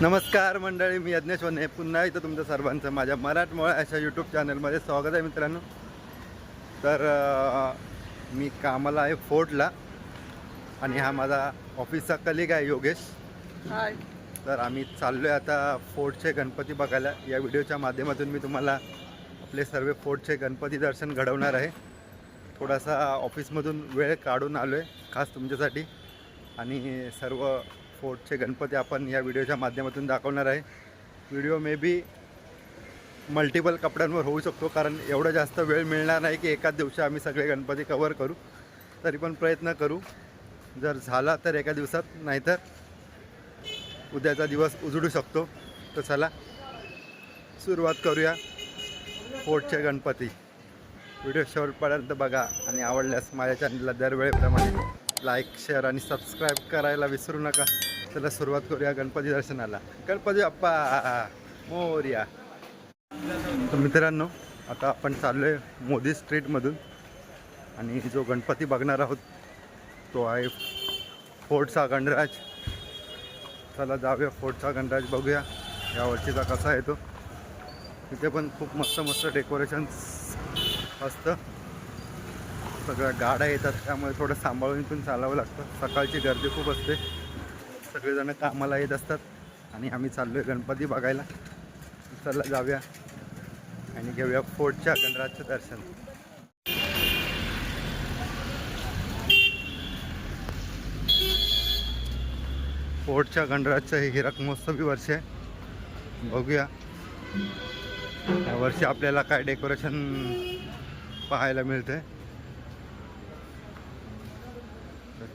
नमस्कार मंडळी मी यज्ञेश वने पुन्हा इथं तुमचं सर्वांचं माझ्या मराठमोळा अशा यूट्यूब चॅनलमध्ये स्वागत आहे मित्रांनो. तर मी कामाला आहे फोर्टला आणि हा माझा ऑफिसचा कलिग आहे योगेश. हाय तर आम्ही चाललो आहे आता फोर्टचे गणपती बघायला. या व्हिडिओच्या माध्यमातून मी तुम्हाला आपले सर्व फोर्टचे गणपती दर्शन घडवणार आहे. थोडासा ऑफिसमधून वेळ काढून आलो आहे खास तुमच्यासाठी. आणि सर्व फोर्टचे गणपती आपण या व्हिडिओच्या माध्यमातून दाखवणार आहे. व्हिडिओ मे बी मल्टिपल कपड्यांवर होऊ शकतो कारण एवढं जास्त वेळ मिळणार नाही की एकाच दिवशी आम्ही सगळे गणपती कवर करू. तरी पण प्रयत्न करू. जर झाला तर एका दिवसात नाहीतर उद्याचा दिवस उजडू शकतो. तर चला सुरुवात करूया फोर्टचे गणपती. व्हिडिओ शेवटपर्यंत बघा आणि आवडल्यास माझ्या चॅनलला दरवेळेप्रमाणे लाईक शेअर आणि सबस्क्राईब करायला विसरू नका. चला सुरुवात करूया गणपती दर्शनाला. गणपती अप्पा मोर्या. तर मित्रांनो आता आपण चाललो आहे मोदी स्ट्रीटमधून आणि जो गणपती बघणार आहोत तो आहे फोर्टचा गणराज चला जाऊया फोर्टचा गणराज बघूया या वर्षीचा कसा आहे तो. तिथे पण खूप मस्त मस्त डेकोरेशन असतं. सगळ्या गाड्या येतात त्यामुळे थोडं सांभाळून पण चालावं लागतं. सकाळची गर्दी खूप असते. सगळेजण कामाला येत असतात आणि आम्ही चाललो आहे गणपती बघायला. चला जाऊया आणि घेऊया फोर्टच्या गणराजचं दर्शन. फोर्टच्या गणराजचं हे हिरक महोत्सवी वर्ष आहे. बघूया. या वर्षी आपल्याला काय डेकोरेशन पाहायला मिळतंय.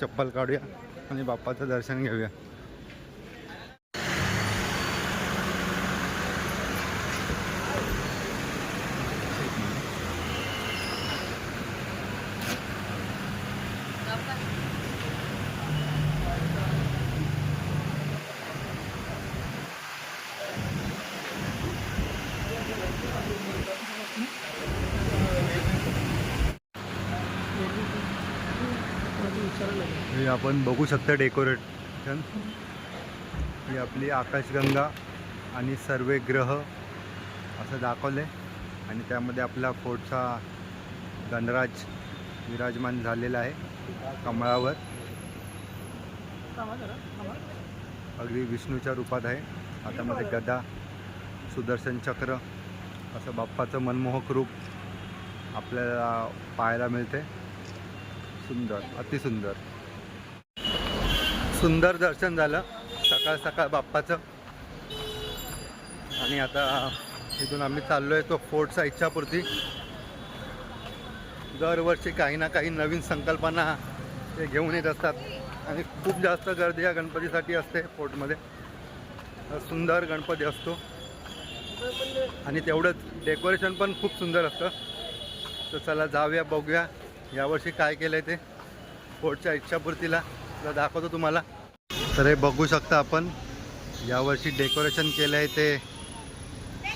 चप्पल काढूया. आणि बाप्पाचं दर्शन घेऊया हे आपण बघू शकता डेकोरेशन. ही आपली आकाशगंगा आणि सर्व ग्रह असं दाखवलं आहे आणि त्यामध्ये आपला फोर्टचा गणराज विराजमान झालेला आहे कमळावर. अगदी विष्णूच्या रूपात आहे. हातामध्ये गदा सुदर्शन चक्र असं बाप्पाचं मनमोहक रूप आपल्याला पाहायला मिळते सुंदर अतिसुंदर. सुंदर दर्शन झालं. सकाळ सकाळ बाप्पाचं. आणि आता इथून आम्ही चाललो आहे तो फोर्टचा इच्छापूर्ती दरवर्षी काही ना काही नवीन संकल्पना ते घेऊन येत असतात. आणि खूप जास्त गर्दी या गणपतीसाठी असते फोर्टमध्ये. सुंदर गणपती असतो. आणि तेवढंच. डेकोरेशन पण खूप सुंदर असतं. तर चला जाऊया बघूया यावर्षी काय केलं आहे ते. फोर्टच्या इच्छापूर्तीला. तुला दाखवतो तुम्हाला. तर हे बघू शकता आपण यावर्षी डेकोरेशन केलं आहे ते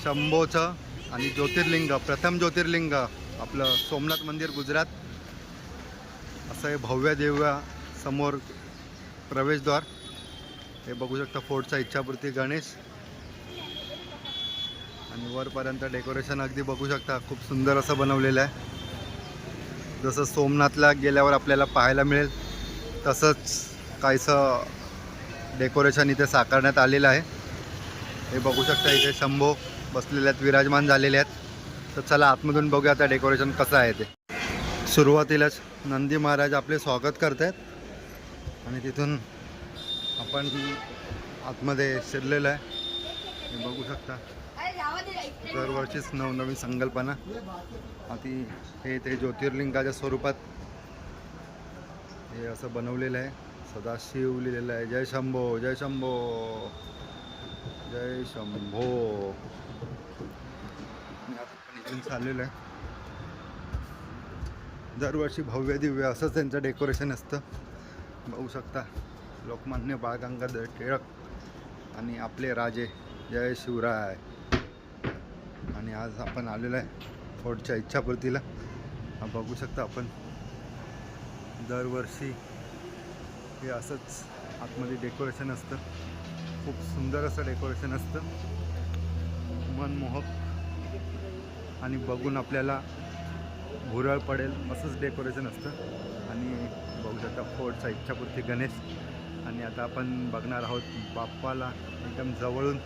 शंभोचं आणि ज्योतिर्लिंग प्रथम ज्योतिर्लिंग आपलं सोमनाथ मंदिर गुजरात. असं हे भव्य देव्या समोर प्रवेशद्वार. हे बघू शकता फोर्टचा इच्छापूर्ती गणेश. आणि वरपर्यंत डेकोरेशन अगदी बघू शकता खूप सुंदर असं बनवलेलं आहे. जसं सोमनाथला गेल्यावर आपल्याला पाहायला मिळेल. तसंच काहीसं डेकोरेशन इथे साकारण्यात आलेलं आहे. हे बघू शकता इथे शंभो बसलेले आहेत विराजमान झालेले आहेत. तर चला आतमधून बघूया आता डेकोरेशन कसं आहे ते. सुरुवातीलाच नंदी महाराज आपले स्वागत करत आहेत आणि तिथून आपण आतमध्ये शिरलेलं आहे. हे बघू शकता. दरवर्षीच नवनवीन संकल्पना. आधी हे ते ज्योतिर्लिंगाच्या स्वरूपात हे असं बनवलेलं आहे. सदाशिव लिहिलेलं आहे. जय शंभो जय शंभो. जय शंभो. मी आता पण इथून चाललेलं आहे. दरवर्षी भव्य दिव्य असंच त्यांचं डेकोरेशन असतं. बघू शकता लोकमान्य बाळ गंगाधर टिळक आणि आपले राजे. जय शिवराय. आणि आज आपण आलेलो आहे फोर्टच्या इच्छापूर्तीला. बघू शकता आपण. दरवर्षी हे असंच आतमध्ये डेकोरेशन असतं. खूप सुंदर असं डेकोरेशन असतं. मनमोहक आणि बघून आपल्याला भुरळ पडेल असंच डेकोरेशन असतं. आणि बघू शकता फोर्टचा इच्छापूर्ती गणेश. आणि आता आपण बघणार आहोत बाप्पाला एकदम जवळून.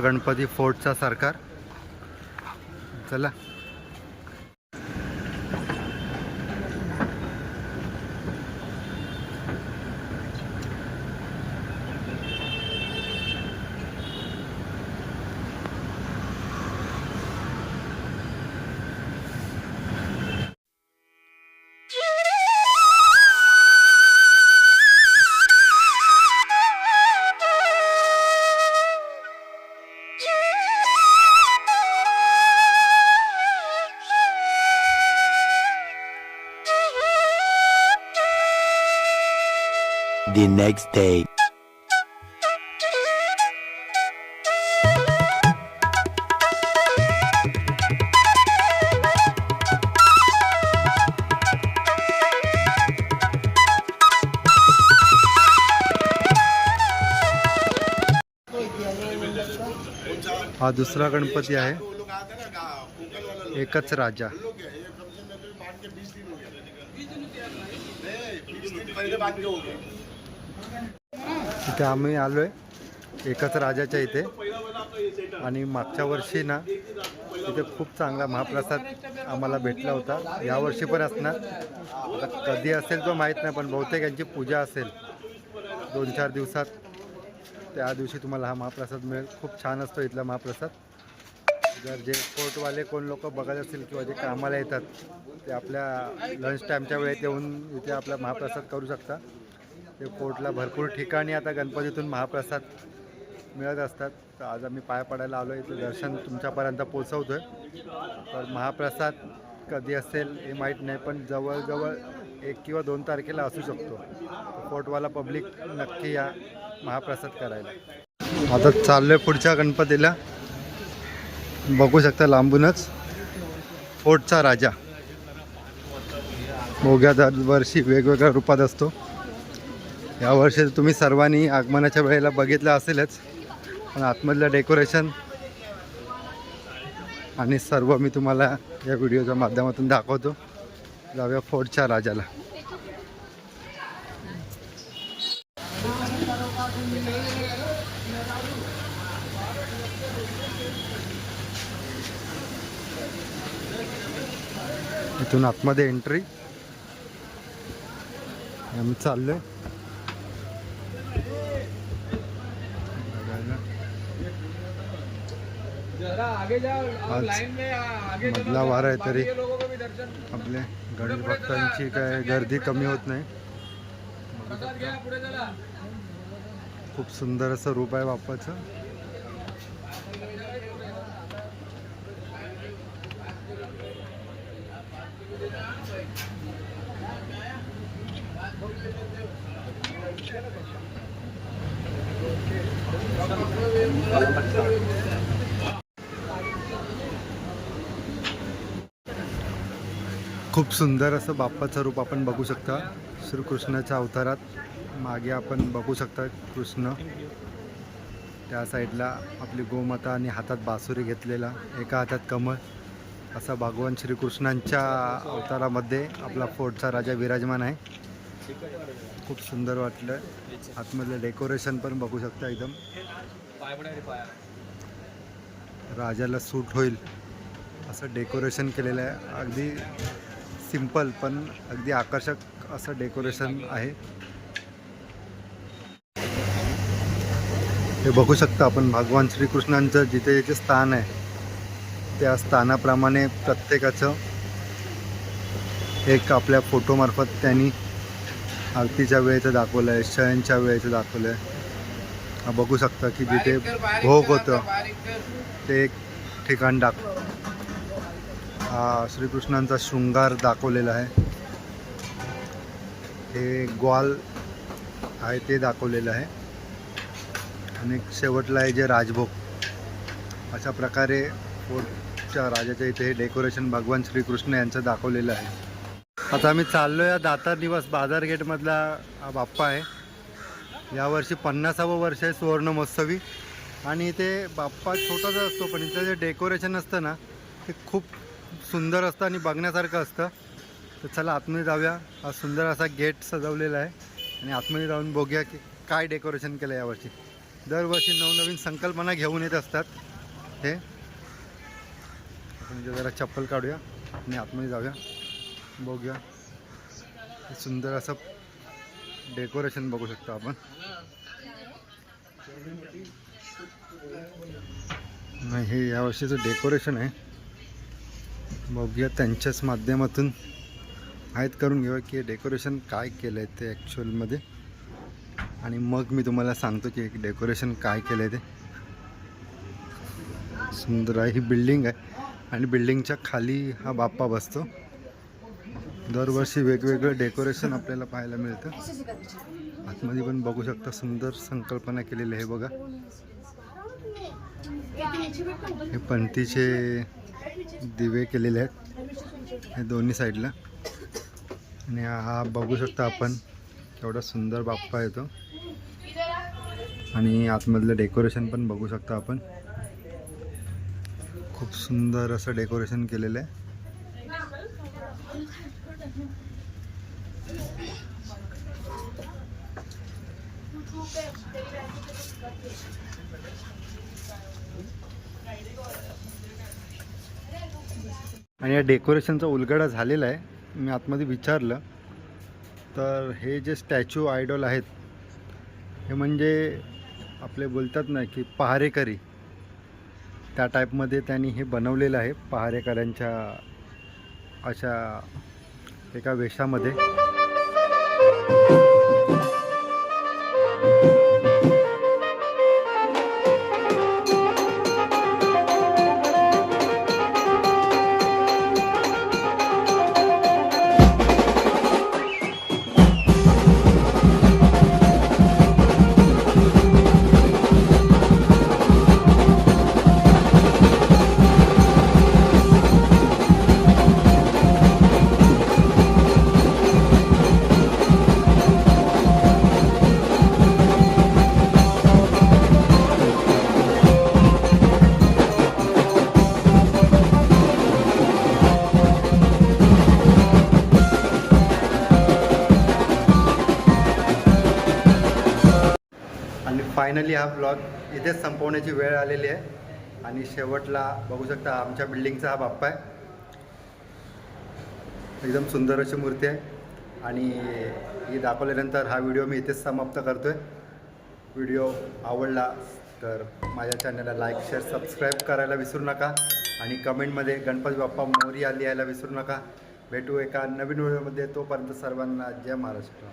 गणपती फोर्टचा सरकार. चला. The next day. हा दुसरा गणपती आहे. एकच राजा. इथे आम्ही आलो आहे एकच राजाच्या इथे. आणि मागच्या वर्षी ना इथे खूप चांगला महाप्रसाद आम्हाला भेटला होता. यावर्षी पण असणार. आता कधी असेल तो माहीत नाही पण बहुतेक यांची पूजा असेल. दोन चार दिवसात. त्या दिवशी तुम्हाला हा महाप्रसाद मिळेल. खूप छान असतो इथला महाप्रसाद. जर जे फोर्टवाले कोण लोक बघत असतील किंवा जे कामाला येतात ते आपल्या लंच टाईमच्या वेळेत येऊन इथे आपला महाप्रसाद करू शकता. ते फोर्टला भरपूर ठिकाणी आता गणपतीतून महाप्रसाद मिळत असतात. तर आज आम्ही पाय पडायला आलो आहे दर्शन तुमच्यापर्यंत पोचवतो आहे तर महाप्रसाद कधी असेल हे माहीत नाही पण जवळजवळ एक किंवा दोन तारखेला असू शकतो. तर फोर्टवाला पब्लिक नक्की या महाप्रसाद करायला. आता चाललो आहे पुढच्या गणपतीला. बघू शकता लांबूनच. फोर्टचा राजा. मोग्या दरवर्षी वेगवेगळ्या रूपात असतो. या वर्षी तुम्ही सर्वांनी आगमनाच्या वेळेला बघितलं असेलच पण आतमधलं डेकोरेशन आणि सर्व मी तुम्हाला या व्हिडिओच्या माध्यमातून दाखवतो. जाऊया फोर्टच्या राजाला. इथून आतमध्ये एंट्री आम्ही चाललो आहे आज मधला वार आहे तरी आपले गणेश भक्तांची काय गर्दी कमी होत नाही. खूप सुंदर असं रूप आहे बाप्पाचं. खूप सुंदर असं बाप्पाचं रूप आपण बघू शकता. श्रीकृष्णाच्या अवतारात मागे आपण बघू शकता कृष्ण. त्या साईडला आपली गोमाता आणि हातात बासुरी घेतलेला एका हातात कमळ. असा भगवान श्रीकृष्णांच्या अवतारामध्ये आपला फोर्टचा राजा विराजमान आहे. खूप सुंदर वाटलं. आतमधलं डेकोरेशन पण बघू शकता एकदम. राजाला सूट होईल असं डेकोरेशन केलेलं आहे. अगदी सिंपल पण अगदी आकर्षक असं डेकोरेशन आहे. हे बघू शकता आपण भगवान श्रीकृष्णांचं जिथे जिथे स्थान आहे त्या स्थानाप्रमाणे प्रत्येकाचं एक आपल्या फोटोमार्फत त्यांनी आरतीच्या वेळेचं दाखवलं आहे शयनच्या वेळेचं दाखवलं आहे. बघू शकता की जिथे भोग होतं ते एक ठिकाण दाख हा श्रीकृष्णांचा शृंगार दाखवलेला आहे. हे ग्वाल आहे ते दाखवलेलं आहे. आणि शेवटला आहे जे राजभोग. अशा प्रकारे फोर्टच्या राजाच्या इथे हे डेकोरेशन भगवान श्रीकृष्ण यांचं दाखवलेलं आहे. आता आम्ही चाललो या दातार निवास बाजार गेटमधला हा बाप्पा आहे. यावर्षी पन्नासावं वर्ष आहे सुवर्ण महोत्सवी आणि इथे बाप्पा छोटाच असतो पण इथं जे डेकोरेशन असतं ना ते खूप सुंदर असतं आणि बघण्यासारखं असतं. तर चला आतमध्ये जाऊया. हा सुंदर असा गेट सजवलेला आहे. आणि आतमध्ये जाऊन बघूया की काय डेकोरेशन केलं आहे यावर्षी. दरवर्षी नवनवीन संकल्पना घेऊन येत असतात. हे. म्हणजे जरा चप्पल काढूया आणि आतमध्ये जाऊया. बघूया. सुंदर असं डेकोरेशन बघू शकतो आपण. नाही हे यावर्षीचं डेकोरेशन आहे. बघूया त्यांच्याच माध्यमातून माहीत करून घेऊया की डेकोरेशन काय केलं आहे ते ॲक्च्युअलमध्ये आणि मग मी तुम्हाला सांगतो की डेकोरेशन काय केलं आहे ते. सुंदर आहे ही बिल्डिंग आहे. आणि बिल्डिंगच्या खाली हा बाप्पा बसतो. दरवर्षी वेगवेगळं डेकोरेशन आपल्याला पाहायला मिळतं. आतमध्ये पण बघू शकता सुंदर संकल्पना केलेली आहे बघा. हे पंथीचे दिवे केलेले आहेत. हे दोन्ही साईडला. आणि हा बघू शकता आपण. केवढा सुंदर बाप्पा येतो. आणि आतमधलं डेकोरेशन पण बघू शकता आपण. खूप सुंदर असं डेकोरेशन केलेलं आहे. आणि या डेकोरेशनचा उलगडा झालेला आहे. मी आतमध्ये विचारलं. तर हे जे स्टॅच्यू आयडॉल आहेत हे म्हणजे आपले बोलतात ना की पहारेकरी. त्या टाईपमध्ये त्यांनी हे बनवलेलं आहे पहारेकऱ्यांच्या अशा एका वेशामध्ये. फायनली हा ब्लॉग इथेच संपवण्याची वेळ आलेली आहे. आणि शेवटला बघू शकता आमच्या बिल्डिंगचा हा बाप्पा आहे. एकदम सुंदर अशी मूर्ती आहे. आणि ही दाखवल्यानंतर हा व्हिडिओ मी इथेच समाप्त करतो आहे व्हिडिओ आवडला तर माझ्या चॅनलला लाईक शेअर सबस्क्राईब करायला विसरू नका. आणि कमेंटमध्ये गणपती बाप्पा मोरी लिहायला विसरू नका. भेटू एका नवीन व्हिडिओमध्ये तोपर्यंत सर्वांना जय महाराष्ट्र.